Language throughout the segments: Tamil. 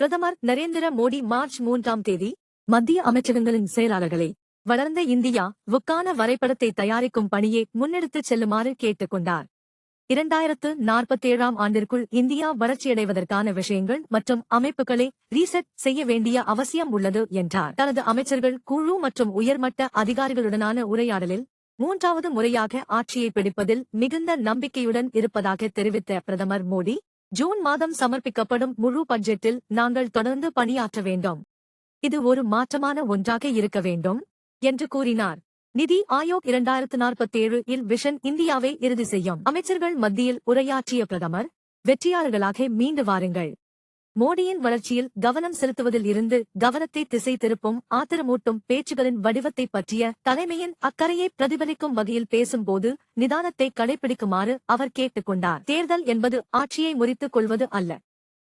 பிரதமர் நரேந்திர மோடி மார்ச் மூன்றாம் தேதி மத்திய அமைச்சகங்களின் செயலாளர்களை வளர்ந்த இந்தியா வுக்கான வரைபடத்தை தயாரிக்கும் பணியை முன்னெடுத்துச் செல்லுமாறு கேட்டுக் கொண்டார். இரண்டாயிரத்து நாற்பத்தேழாம் ஆண்டிற்குள் இந்தியா வளர்ச்சியடைவதற்கான விஷயங்கள் மற்றும் அமைப்புகளை ரீசெட் செய்ய வேண்டிய அவசியம் உள்ளது என்றார். தனது அமைச்சர்கள் குழு மற்றும் உயர்மட்ட அதிகாரிகளுடனான உரையாடலில் மூன்றாவது முறையாக ஆட்சியை பிடிப்பதில் மிகுந்த நம்பிக்கையுடன் இருப்பதாக தெரிவித்த பிரதமர் மோடி ஜூன் மாதம் சமர்ப்பிக்கப்படும் முழு பட்ஜெட்டில் நாங்கள் தொடர்ந்து பணியாற்ற வேண்டும். இது ஒரு மாற்றமான ஒன்றாக இருக்க வேண்டும் என்று கூறினார். நிதி ஆயோக் இரண்டாயிரத்து நாற்பத்தேழு இல் விஷன் இந்தியாவை இறுதி செய்யும். அமைச்சர்கள் மத்தியில் உரையாற்றிய பிரதமர் வெற்றியாளர்களாக மீண்டு வாருங்கள். மோடியின் வளர்ச்சியில் கவனம் செலுத்துவதில் இருந்து கவனத்தை திசை திருப்பும் ஆத்திரமூட்டும் பேச்சுகளின் வடிவத்தை பற்றிய தலைமையின் அக்கறையை பிரதிபலிக்கும் வகையில் பேசும்போது நிதானத்தை கடைபிடிக்குமாறு அவர் கேட்டுக் கொண்டார் தேர்தல் என்பது ஆட்சியை முறித்துக் கொள்வது அல்ல.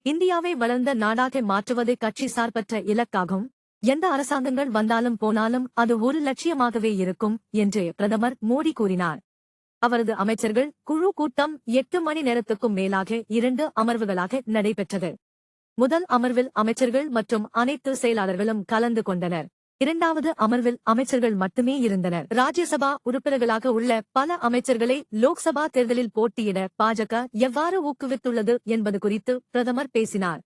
இந்தியாவை வளர்ந்த நாடாக மாற்றுவது கட்சி சார்பற்ற இலக்காகும். எந்த அரசாங்கங்கள் வந்தாலும் போனாலும் அது ஒரு லட்சியமாகவே இருக்கும் என்று பிரதமர் மோடி கூறினார். அவரது அமைச்சர்கள் குழு கூட்டம் எட்டு மணி நேரத்துக்கும் மேலாக இரண்டு அமர்வுகளாக நடைபெற்றது. முதல் அமர்வில் அமைச்சர்கள் மற்றும் அனைத்து செயலாளர்களும் கலந்து கொண்டனர். இரண்டாவது அமர்வில் அமைச்சர்கள் மட்டுமே இருந்தனர். ராஜ்யசபா உறுப்பினர்களாக உள்ள பல அமைச்சர்களை லோக்சபா தேர்தலில் போட்டியிட பாஜக எவ்வாறு ஊக்குவித்துள்ளது என்பது குறித்து பிரதமர் பேசினார்.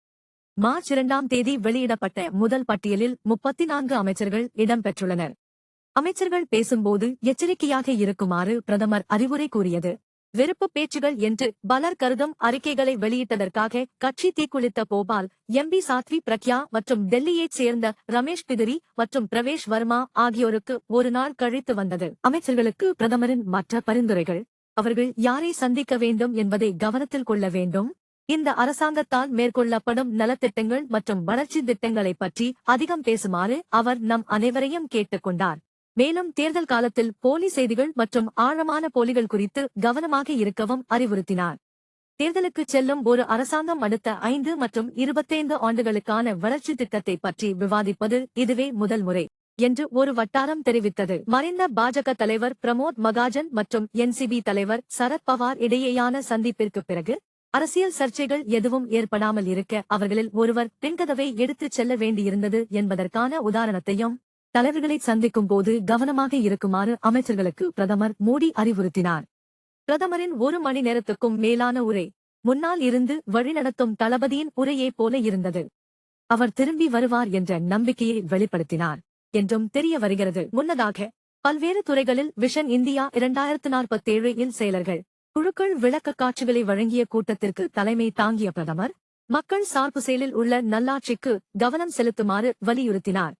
மார்ச் இரண்டாம் தேதி வெளியிடப்பட்ட முதல் பட்டியலில் முப்பத்தி நான்கு அமைச்சர்கள் இடம்பெற்றுள்ளனர் அமைச்சர்கள் பேசும்போது எச்சரிக்கையாக இருக்குமாறு பிரதமர் அறிவுரை கூறியது. வெறுப்பு பேச்சுகள் என்று பலர் கருதும் அறிக்கைகளை வெளியிட்டதற்காக கட்சி தீக்குளித்த போபால் எம்பி சாத்வி பிரக்யா மற்றும் டெல்லியைச் சேர்ந்த ரமேஷ் பிதிரி மற்றும் பிரவேஷ் வர்மா ஆகியோருக்கு ஒரு நாள் கழித்து வந்தது. அமைச்சர்களுக்கு பிரதமரின் மற்ற பரிந்துரைகள் அவர்கள் யாரை சந்திக்க வேண்டும் என்பதை கவனத்தில் கொள்ள வேண்டும். இந்த அரசாங்கத்தால் மேற்கொள்ளப்படும் நலத்திட்டங்கள் மற்றும் வளர்ச்சி திட்டங்களைப் பற்றி அதிகம் பேசுமாறு அவர் நம் அனைவரையும் கேட்டுக்கொண்டார் மேலும் தேர்தல் காலத்தில் போலி செய்திகள் மற்றும் ஆழமான போலிகள் குறித்து கவனமாக இருக்கவும் அறிவுறுத்தினார். தேர்தலுக்கு செல்லும் ஒரு அரசாங்கம் அடுத்த ஐந்து மற்றும் இருபத்தைந்து ஆண்டுகளுக்கான வளர்ச்சி திட்டத்தை பற்றி விவாதிப்பது இதுவே முதல் முறை என்று ஒரு வட்டாரம் தெரிவித்தது. மறைந்த பாஜக தலைவர் பிரமோத் மகாஜன் மற்றும் என்சிபி தலைவர் சரத் பவார் இடையேயான சந்திப்பிற்கு பிறகு அரசியல் சர்ச்சைகள் எதுவும் ஏற்படாமல் இருக்க அவர்களில் ஒருவர் பின்கதவை எடுத்துச் செல்ல வேண்டியிருந்தது என்பதற்கான உதாரணத்தையும் தலைவர்களை சந்திக்கும் போது கவனமாக இருக்குமாறு அமைச்சர்களுக்கு பிரதமர் மோடி அறிவுறுத்தினார். பிரதமரின் ஒரு மணி நேரத்துக்கும் மேலான உரை முன்னால் இருந்து வழிநடத்தும் தளபதியின் உரையே போல இருந்தது. அவர் திரும்பி வருவார் என்ற நம்பிக்கையை வெளிப்படுத்தினார். என்றும் தெரிய வருகிறது. முன்னதாக பல்வேறு துறைகளில் விஷன் இந்தியா இரண்டாயிரத்து நாற்பத்தேழு இல் செயலர்கள் குழுக்கள் விளக்க காட்சிகளை வழங்கிய கூட்டத்திற்கு தலைமை தாங்கிய பிரதமர் மக்கள் சார்பு செயலில் உள்ள நல்லாட்சிக்கு கவனம் செலுத்துமாறு வலியுறுத்தினார்.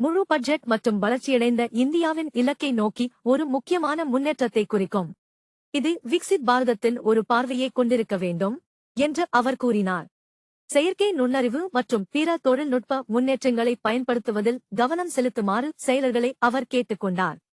முழு பட்ஜெட் மற்றும் வளர்ச்சியடைந்த இந்தியாவின் இலக்கை நோக்கி ஒரு முக்கியமான முன்னேற்றத்தை குறிக்கும். இது விக்சித் பாரதத்தின் ஒரு பார்வையை கொண்டிருக்க வேண்டும் என்று அவர் கூறினார். செயற்கை நுண்ணறிவு மற்றும் பிற தொழில்நுட்ப முன்னேற்றங்களை பயன்படுத்துவதில் கவனம் செலுத்துமாறு செயலர்களை அவர் கேட்டுக்கொண்டார்